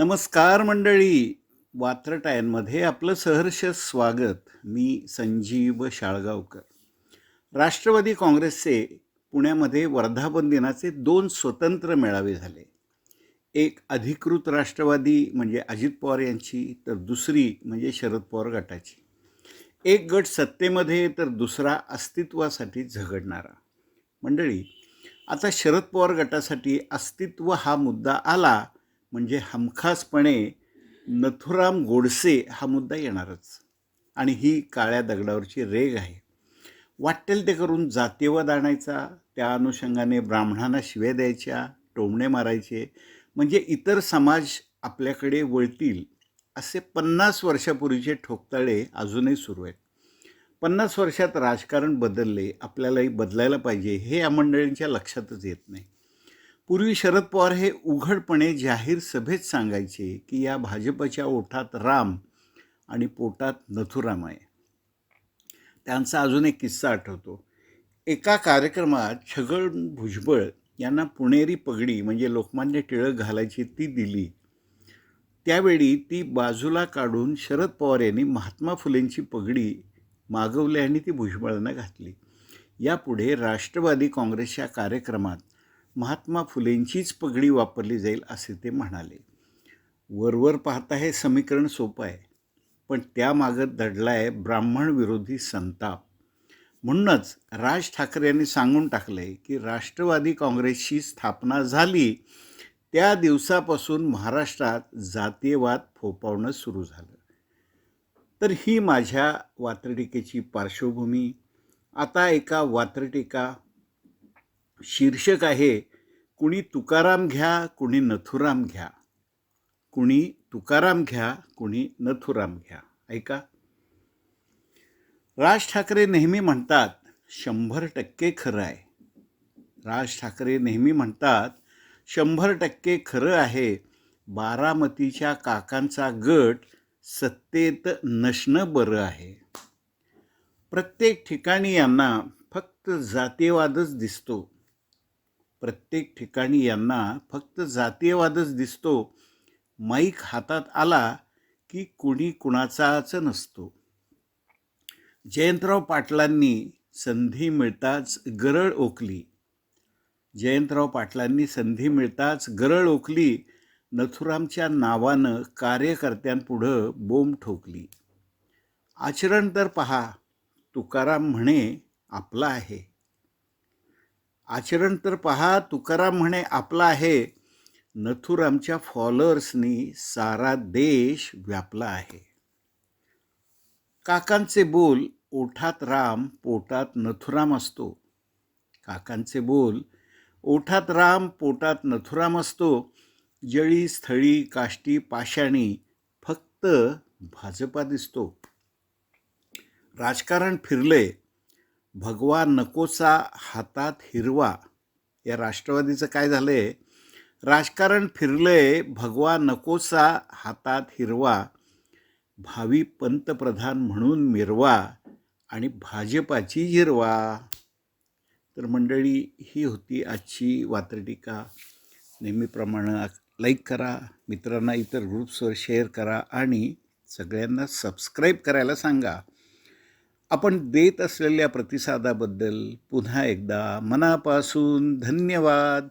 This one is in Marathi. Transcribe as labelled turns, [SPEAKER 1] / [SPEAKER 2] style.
[SPEAKER 1] नमस्कार मंडळी. वात्रटायांमध्ये आपलं सहर्ष स्वागत. मी संजीव शाळगावकर. राष्ट्रवादी काँग्रेसचे पुण्यामध्ये वर्धापन दिनाचे दोन स्वतंत्र मेळावे झाले. एक अधिकृत राष्ट्रवादी म्हणजे अजित पवार यांची तर दुसरी म्हणजे शरद पवार गटाची. एक गट सत्तेमध्ये तर दुसरा अस्तित्वासाठी झगडणारा. मंडळी आता शरद पवार गटासाठी अस्तित्व हा मुद्दा आला म्हणजे हमखासपणे नथुराम गोडसे हा मुद्दा येणारच. आणि ही काळ्या दगडावरची रेग आहे. वाटेल ते करून जातीवाद आणायचा त्या अनुषंगाने ब्राह्मणांना शिव्या द्यायच्या टोमणे मारायचे म्हणजे इतर समाज आपल्याकडे वळतील असे पन्नास वर्षापूर्वीचे ठोकताळे अजूनही सुरू आहेत. पन्नास वर्षात राजकारण बदलले आपल्यालाही बदलायला पाहिजे हे या मंडळींच्या लक्षातच येत नाही. पूर्वी शरद पवार हे उघडपणे जाहीर सभेत सांगायचे की या भाजपच्या ओठात राम आणि पोटात नथुराम आहे त्यांचा अजून एक किस्सा आठवतो. एका कार्यक्रमात छगन भुजबळ यांना पुणेरी पगडी म्हणजे लोकमान्य टिळक घालायची ती दिली. त्यावेळी ती बाजूला काढून शरद पवार यांनी महात्मा फुलेंची पगडी मागवली आणि ती भुजबळांना घातली. यापुढे राष्ट्रवादी काँग्रेसच्या कार्यक्रमात महात्मा फुलेंचीच पगडी वापरली जाईल असे ते म्हणाले. वरवर पाहता हे समीकरण सोपं आहे पण त्यामागं दडला आहे ब्राह्मण विरोधी संताप. म्हणूनच राज ठाकरे यांनी सांगून टाकलं आहे की राष्ट्रवादी काँग्रेसची स्थापना झाली त्या दिवसापासून महाराष्ट्रात जातीयवाद फोपावणं सुरू झालं. तर ही माझ्या वात्रटिकेची पार्श्वभूमी. आता एका वात्रटिका शीर्षक आहे कुणी तुकाराम घ्या कुणी नथुराम घ्या. कुणी तुकाराम घ्या कुणी नथुराम घ्या. ऐका. राज ठाकरे नेहमी म्हणतात शंभर टक्के खरं आहे. राज ठाकरे नेहमी म्हणतात शंभर टक्के खरं आहे. बारामतीच्या काकांचा गट सत्तेत नसणं बरं आहे. प्रत्येक ठिकाणी यांना फक्त जातीवादच दिसतो. प्रत्येक ठिकाणी यांना फक्त जातीयवादच दिसतो. माईक हातात आला की कुणी कुणाचाच नसतो. जयंतराव पाटलांनी संधी मिळताच गरळ ओकली. जयंतराव पाटलांनी संधी मिळताच गरळ ओकली. नथुरामच्या नावानं कार्यकर्त्यांपुढं बोंब ठोकली. आचरण तर पहा. तुकाराम म्हणे आपला आहे. आचरण तर पहा तुकाराम म्हणे आपला आहे. नथुरामच्या फॉलोअर्सनी सारा देश व्यापला आहे. काकांचे बोल ओठात राम पोटात नथुराम असतो. काकांचे बोल ओठात राम पोटात नथुराम असतो. जळी स्थळी काष्टी पाषाणी फक्त भाजपा दिसतो. राजकारण फिरले भगवा नकोचा हातात हिरवा. या राष्ट्रवादीचं काय झालं आहे राजकारण फिरलं आहे भगवा नकोचा हातात हिरवा. भावी पंतप्रधान म्हणून मिरवा आणि भाजपाची हिरवा. तर मंडळी ही होती आजची वात्रटीका. नेहमीप्रमाणे लाईक करा मित्रांना इतर ग्रुप्सवर शेअर करा आणि सगळ्यांना सबस्क्राईब करायला सांगा. आपण देत असलेल्या प्रतिसादाबद्दल पुन्हा एकदा मनापासून धन्यवाद.